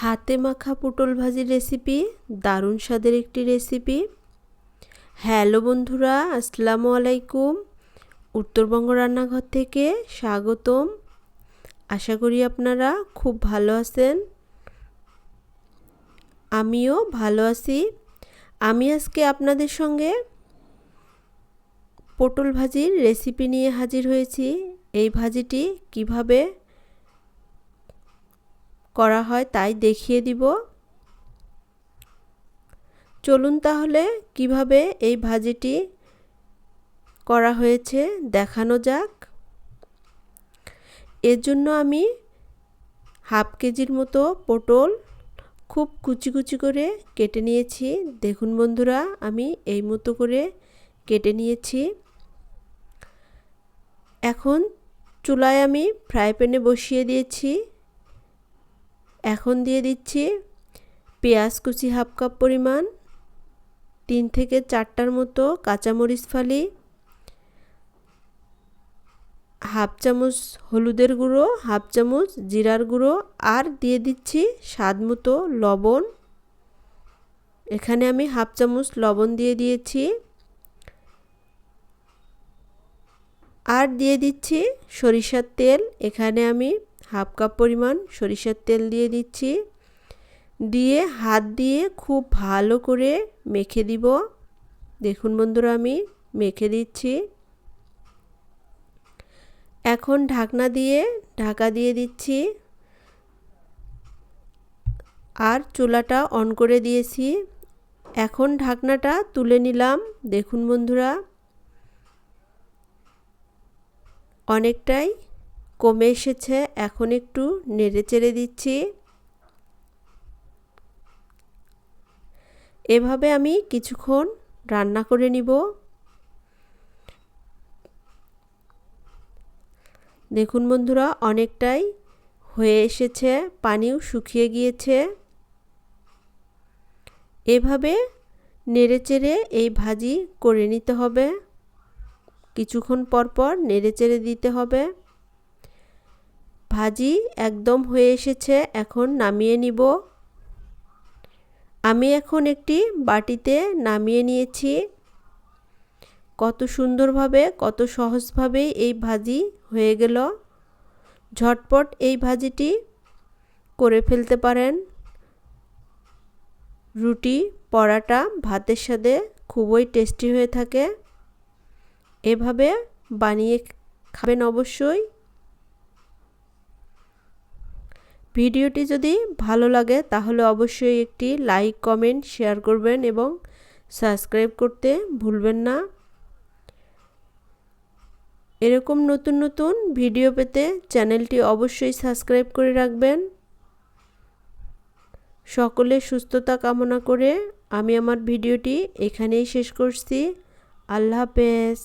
হাতে মাখা পটল ভাজির রেসিপি দারুণ স্বাদের একটি রেসিপি হ্যালো বন্ধুরা, আসসালামু আলাইকুম। উত্তরবঙ্গ রান্নাঘর থেকে স্বাগতম। আশা করি আপনারা খুব ভালো আছেন। আমিও ভালো আছি। আমি আজকে আপনাদের সঙ্গে পটল ভাজির রেসিপি নিয়ে হাজির হয়েছি। এই ভাজিটি কীভাবে করা হয়, তাই দেখিয়ে দিব। চলুন তাহলে কীভাবে এই ভাজিটি করা হয়েছে দেখানো যাক। এর জন্য আমি হাফ কেজির মতো পটল খুব কুচি কুচি করে কেটে নিয়েছি। দেখুন বন্ধুরা, আমি এই মতো করে কেটে নিয়েছি। এখন চুলায় আমি ফ্রাই প্যানে বসিয়ে দিয়েছি। এখন দিয়ে দিচ্ছি পেঁয়াজ কুচি হাফ কাপ পরিমাণ, তিন থেকে চারটার মতো কাঁচামরিচ ফালি, হাফ চামচ হলুদের গুঁড়ো, হাফ চামচ জিরার গুঁড়ো, আর দিয়ে দিচ্ছি স্বাদ মতো লবণ। এখানে আমি হাফ চামচ লবণ দিয়ে দিয়েছি। আর দিয়ে দিচ্ছি সরিষার তেল, এখানে আমি হাফ কাপ পরিমাণ সরিষার তেল দিয়ে দিচ্ছি। দিয়ে হাত দিয়ে খুব ভালো করে মেখে দিব। দেখুন বন্ধুরা, আমি মেখে দিচ্ছি। এখন ঢাকনা দিয়ে, ঢাকা দিয়ে দিচ্ছি। আর চুলাটা অন করে দিয়েছি। এখন ঢাকনাটা তুলে নিলাম। দেখুন বন্ধুরা, অনেকটাই কমে এসেছে, এখন একটু নেড়ে চেড়ে দিচ্ছি। এভাবে আমি কিছুক্ষণ রান্না করে নিব। দেখুন বন্ধুরা, অনেকটাই হয়ে এসেছে, পানিও শুকিয়ে গিয়েছে। এভাবে নেড়ে চেড়ে এই ভাজি করে নিতে হবে। কিছুক্ষণ পর পর নেড়ে চেড়ে দিতে হবে। ভাজি একদম হয়ে এসেছে, এখন নামিয়ে নিব। আমি এখন একটি বাটিতে নামিয়ে নিয়েছি। কত সুন্দরভাবে, কত সহজভাবে এই ভাজি হয়ে গেল। ঝটপট এই ভাজিটি করে ফেলতে পারেন। রুটি, পরাটা, ভাতের সাথে খুবই টেস্টি হয়ে থাকে। এভাবে বানিয়ে খাবেন অবশ্যই। ভিডিওটি যদি ভালো লাগে, তাহলে অবশ্যই একটি লাইক, কমেন্ট, শেয়ার করবেন এবং সাবস্ক্রাইব করতে ভুলবেন না। এরকম নতুন নতুন ভিডিও পেতে চ্যানেলটি অবশ্যই সাবস্ক্রাইব করে রাখবেন। সকলে সুস্থতা কামনা করে আমি আমার ভিডিওটি এখানেই শেষ করছি। আল্লাহ হাফেজ।